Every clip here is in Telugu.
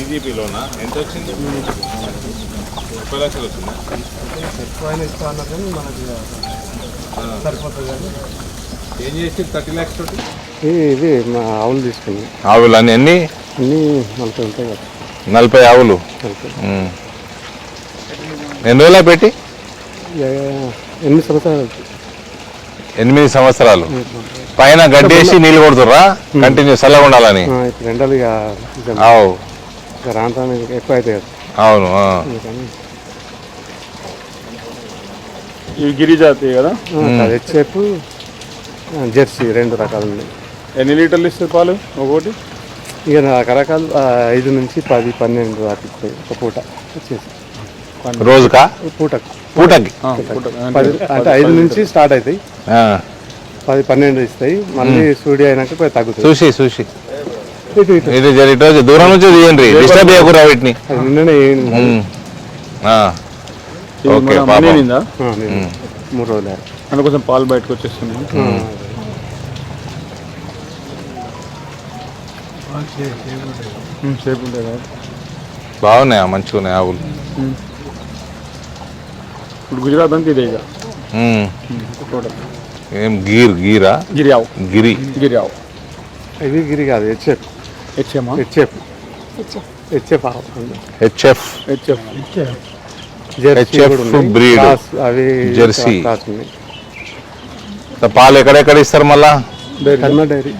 ఈజీపీలోనా ఎంత వచ్చింది? ముప్పై లక్షలు వచ్చిందా? ఎక్కువ అయినా ఇస్తా అన్నారు కానీ మనకి సరిపోతుంది కానీ ఏం చేసి థర్టీ ల్యాక్స్ తోటి? ఇది మా ఆవులు తీసుకుంది. ఆవులు అన్ని ఎన్ని? అన్నీ నలభై ఉంటాయి కదా. నలభై ఆవులు. ఎన్ని రోజులా పెట్టి? ఎన్ని సంవత్సరాలు ఎనిమిది సంవత్సరాలు. పైన గడ్డి వేసి నీళ్ళు కొడుతుర్రా? కంటిన్యూ చల్లగా ఉండాలని. రాను ఎక్కువ అవుతాయి కదా. అవును ఆ. అందుకని. ఇవి గిరిజాతి కదా? హెచ్ఎఫ్ జెర్సీ రెండు రకాలు ఉన్నాయి. ఎన్ని లీటర్లు ఇస్తుంది పాలు ఒకటి ఇక రకరకాలు ఆ, ఐదు నుంచి పది పన్నెండు దాకా ఇస్తాయి ఒక పూట వచ్చేసి. రోజుకా? పూటకు. పూటకి. పది అంటే ఐదు నుంచి స్టార్ట్ అవుతాయి. ఆ. పది పన్నెండు ఇస్తాయి. మళ్ళీ సూడి అయినాక కొద్దిగా తగ్గుతాయి. చూసి చూసి. ఇటు జర ఇటు దూరం నుంచి తీయండి. డిస్టర్బ్ చేయకూడదు వీటిని. ఓకే. మూడు రోజులు. అందుకోసం పాలు బయటకు వచ్చేస్తున్నాయి ఉమ్, సేపు ఉంటాయి కదా. బాగున్నాయి? మంచిగా ఉన్నాయి ఆవులు. ఇప్పుడు గుజరాత్ అంతా ఇదే ఇక. ఏం గీర్ గీరా? గిరి ఆవు. గిరి. గిరి ఆవు. ఇది గిరి కాదు HF. హెచ్ఎమా HF HF HF HF breed. Cross అవి జెర్సీ. పాలు ఎక్కడెక్కడ ఇస్తారు మళ్ళా? కర్మ డైరీ.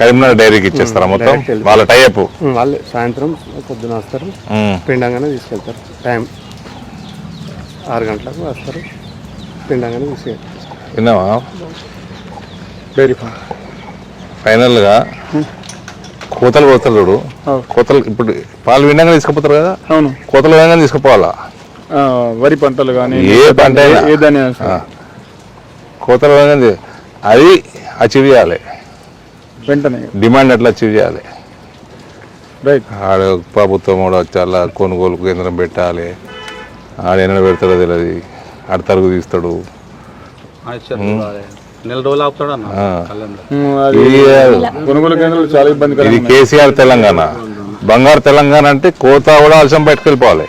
కరీంనగర్ డైరీకి ఇచ్చేస్తారా మొత్తం? వెళ్ళి. టైప్ వాళ్ళే సాయంత్రం పొద్దున వస్తారు. పిండంగానే తీసుకెళ్తారు. టైం ఆరు గంటలకు వస్తారు. పిండంగానే తీసుకెళ్తారు. విన్నావా డైరీ ఫైనల్గా కోతలు కోతలు చూడు. కోతలు ఇప్పుడు పాలు వినగానే తీసుకుపోతారు కదా? అవును. కోతలు వినగానే తీసుకుపోవాలా? ఆ, వరి పంటలు కానీ ఏ పంట. ఏదని. కోతలు వినగానే అది అచీవ్ చేయాలి. వెంటనే. డిమాండ్ ఎట్లా అచీవ్ చేయాలి? రైట్ ఆడ ప్రభుత్వం కూడా వచ్చి అలా కొనుగోలు కేంద్రం పెట్టాలి. ఆడ ఎన్న పెడతాడో తెలియదు ఆడ తరుగు తీస్తాడు. నెల రోజులు ఆపుతాడు అన్న కొనుగోలు కేంద్రాలు చాలా ఇది ఇబ్బందికరంగా కేసీఆర్ తెలంగాణ. బంగారు తెలంగాణ అంటే కోత కూడా ఆలస్యం బయటకు వెళ్ళిపోవాలి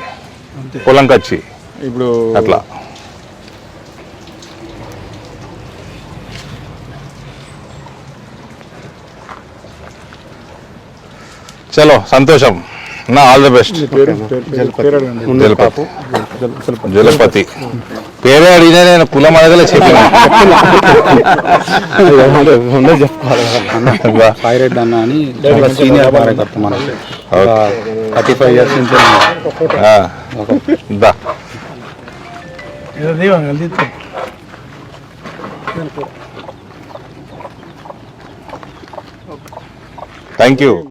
పొలం కచ్చి. ఇప్పుడు అట్లా. చలో సంతోషం. నా ఆల్ ది బెస్ట్ జలపతి. జల- జలపతి. జలపతి పేరే అడిగినా నేను కులం అడగలే చెప్పిన. అన్న అని సీనియర్ కార్యకర్త మనకి. థర్టీ ఫైవ్ ఇయర్స్ నుంచి ఆ. దా. Thank you.